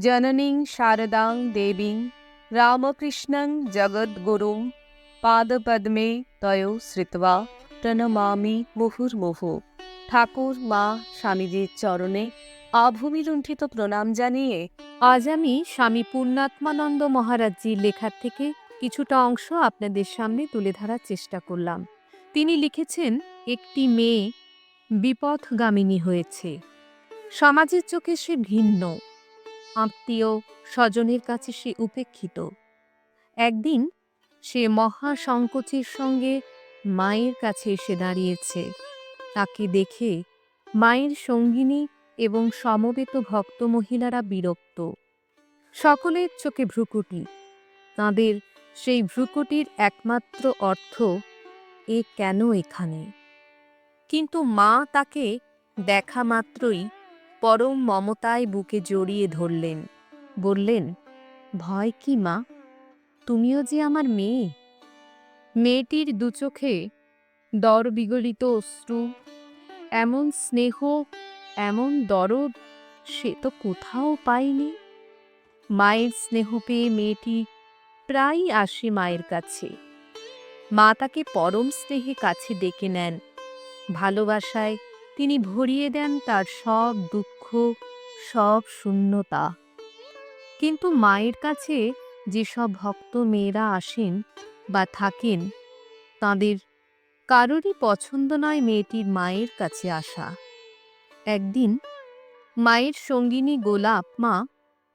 জননীং শারদাং দেবীং রামকৃষ্ণং জগদ্গুরুং পাদপদ্মে তয় শ্রিত্বা প্রণমামি মুহুর্মুহু ঠাকুর মা স্বামীজির চরণে আভূমিলুণ্ঠিত প্রণাম জানিয়ে আজ আমি স্বামী পূর্ণাত্মানন্দ মহারাজজির লেখার থেকে কিছুটা অংশ আপনাদের সামনে তুলে ধরার চেষ্টা করলাম। তিনি লিখেছেন, একটি মেয়ে বিপথগামিনী হয়েছে। সমাজের চোখে সে ভিন্ন। আত্মীয় স্বজনের কাছে সে উপেক্ষিত। একদিন সে মহা সংকোচের সঙ্গে মায়ের কাছে এসে দাঁড়িয়েছে। তাকে দেখে মায়ের সঙ্গিনী এবং সমবেত ভক্ত মহিলারা বিরক্ত। সকলের চোখে ভ্রুকুটি। তাঁদের সেই ভ্রুকুটির একমাত্র অর্থ, এ কেন এখানে? কিন্তু মা তাকে দেখা মাত্রই পরম মমতায় বুকে জড়িয়ে ধরলেন। বললেন, ভয় কি মা? তুমিও যে আমার মেয়ে? মেয়েটির দুচোখে দর বিগলিত অশ্রু, এমন স্নেহ, এমন দরদ সে তো কোথাও পায়নি। মায়ের স্নেহ পেয়ে মেয়েটি প্রায়ই আসে মায়ের কাছে। মা তাকে পরম স্নেহে কাছে ডেকে নেন, ভালোবাসায় তিনি ভরিয়ে দেন তার সব দুঃখ, সব শূন্যতা। কিন্তু মায়ের কাছে যেসব ভক্ত মেয়েরা আসেন বা থাকেন, তাদের কারোরই পছন্দ নয় মেয়েটির মায়ের কাছে আসা। একদিন মায়ের সঙ্গিনী গোলাপ মা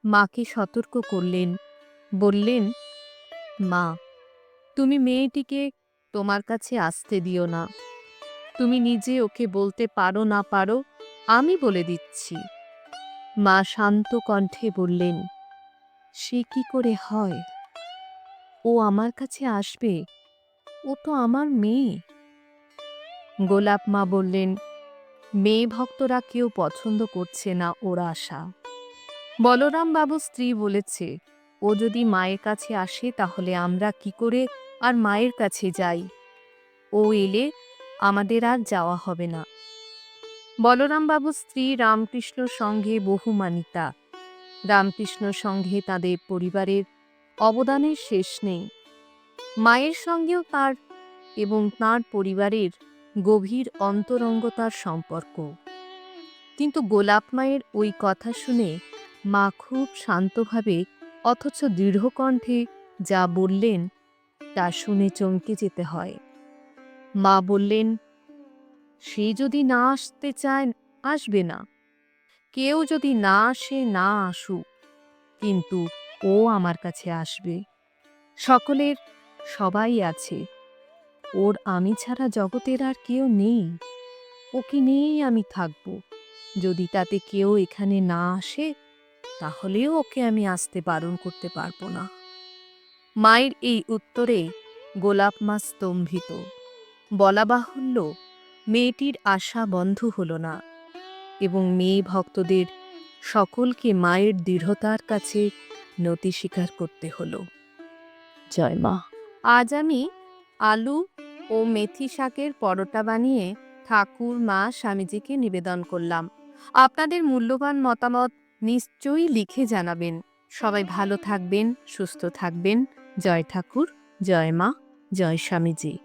মাকে সতর্ক করলেন, বললেন, মা, তুমি মেয়েটিকে তোমার কাছে আসতে দিও না। তুমি নিজে ওকে বলতে পারো না পারো, আমি বলে দিচ্ছি। মা শান্ত কণ্ঠে বললেন, সে কি করে হয়? ও আমার কাছে আসবে, ও তো আমার মেয়ে। গোলাপ মা বললেন, মেয়ে ভক্তরা কেউ পছন্দ করছে না ওর আশা। বলরাম বাবু স্ত্রী বলেছে, ও যদি মায়ের কাছে আসে তাহলে আমরা কি করে আর মায়ের কাছে যাই? ও এলে আমাদের আর যাওয়া হবে না। বলরাম বাবু স্ত্রী রামকৃষ্ণ সঙ্ঘে বহুমানিতা। রামকৃষ্ণ সঙ্ঘে তাদের পরিবারের অবদানের শেষ নেই। মায়ের সঙ্গেও তার এবং তার পরিবারের গভীর অন্তরঙ্গতার সম্পর্ক। কিন্তু গোলাপ মায়ের ওই কথা শুনে মা খুব শান্তভাবে, অথচ দৃঢ়কণ্ঠে যা বললেন, তা শুনে চমকে যেতে হয়। মা বললেন, সে যদি না আসতে চায়, আসবে না। কেউ যদি না আসে, না আসুক, কিন্তু ও আমার কাছে আসবে। সকলের সবাই আছে। ওর আমি ছাড়া জগতের আর কেউ নেই। ওকে নিয়েই আমি থাকব। যদি তাতে কেউ এখানে না আসে তাহলেও ওকে আমি আসতে বারণ করতে পারব না। মায়ের এই উত্তরে গোলাপ মা স্তম্ভিত। বলা বাহুল্য মেয়েটির আশা বন্ধ হলো না এবং মেয়ে ভক্তদের সকলকে মায়ের দৃঢ়তার কাছে নতি স্বীকার করতে হলো। জয় মা। আজ আমি আলু ও মেথি শাকের পরোটা বানিয়ে ঠাকুর মা স্বামীজিকে নিবেদন করলাম। আপনাদের মূল্যবান মতামত নিশ্চয়ই লিখে জানাবেন। সবাই ভালো থাকবেন সুস্থ থাকবেন। জয় ঠাকুর জয় মা জয় স্বামীজি।